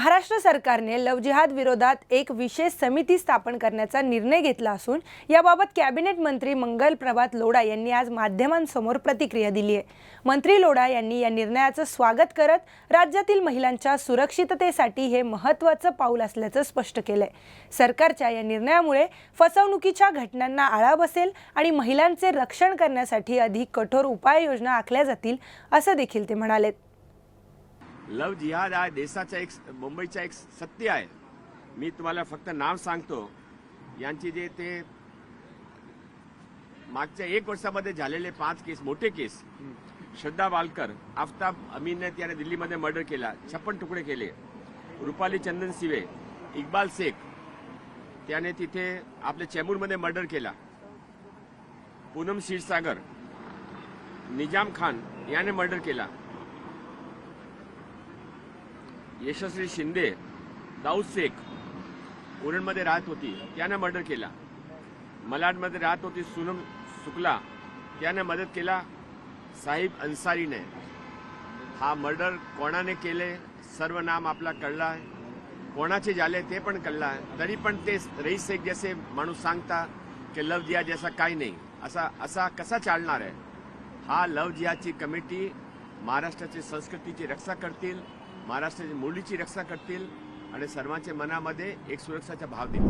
महाराष्ट्र सरकारने लव जिहाद विरोधात एक विशेष समिती स्थापन करण्याचा निर्णय घेतला असून याबाबत कॅबिनेट मंत्री मंगल प्रभात लोढा यांनी आज माध्यमांसमोर प्रतिक्रिया दिली आहे. मंत्री लोढा यांनी या निर्णयाचं स्वागत करत राज्यातील महिलांच्या सुरक्षिततेसाठी हे महत्त्वाचं पाऊल असल्याचं स्पष्ट केलंय. सरकारच्या या निर्णयामुळे फसवणुकीच्या घटनांना आळा बसेल आणि महिलांचे रक्षण करण्यासाठी अधिक कठोर उपाययोजना आखल्या जातील असं देखील ते म्हणालेत. लव जिहाद हा देशाचा एक मुंबईचा एक सत्य आहे. मी तुम्हाला फक्त नाव सांगतो. यांची जे ते मागच्या एक वर्षामध्ये झालेले पाच केस मोठे केस. श्रद्धा वालकर आफताब अमीनने त्याने दिल्लीमध्ये मर्डर केला छप्पन तुकडे केले. रुपाली चंदन सिवे इक्बाल शेख त्याने तिथे आपल्या चेंबूरमध्ये मर्डर केला. पूनम क्षीरसागर निजाम खान याने मर्डर केला. यशस्वी शिंदे दाऊद शेख उरणमध्ये राहत होती त्यानं मर्डर केला. मलाडमध्ये राहत होती सुनम शुक्ला त्यानं मदत केला साहिब अन्सारीने. हा मर्डर कोणाने केले सर्व नाम आपला कळला आहे कोणाचे झाले ते पण कळलं आहे तरी पण ते रईस शेख जसे माणूस सांगता की लव जिया जैसा काही नाही. असा असा कसा चालणार आहे? हा लव जियाची कमिटी महाराष्ट्राची संस्कृतीची रक्षा करतील. महाराष्ट्राची मुलीची रक्षा करतील आणि सर्वांच्या मनामध्ये एक सुरक्षाचा भाव देतील.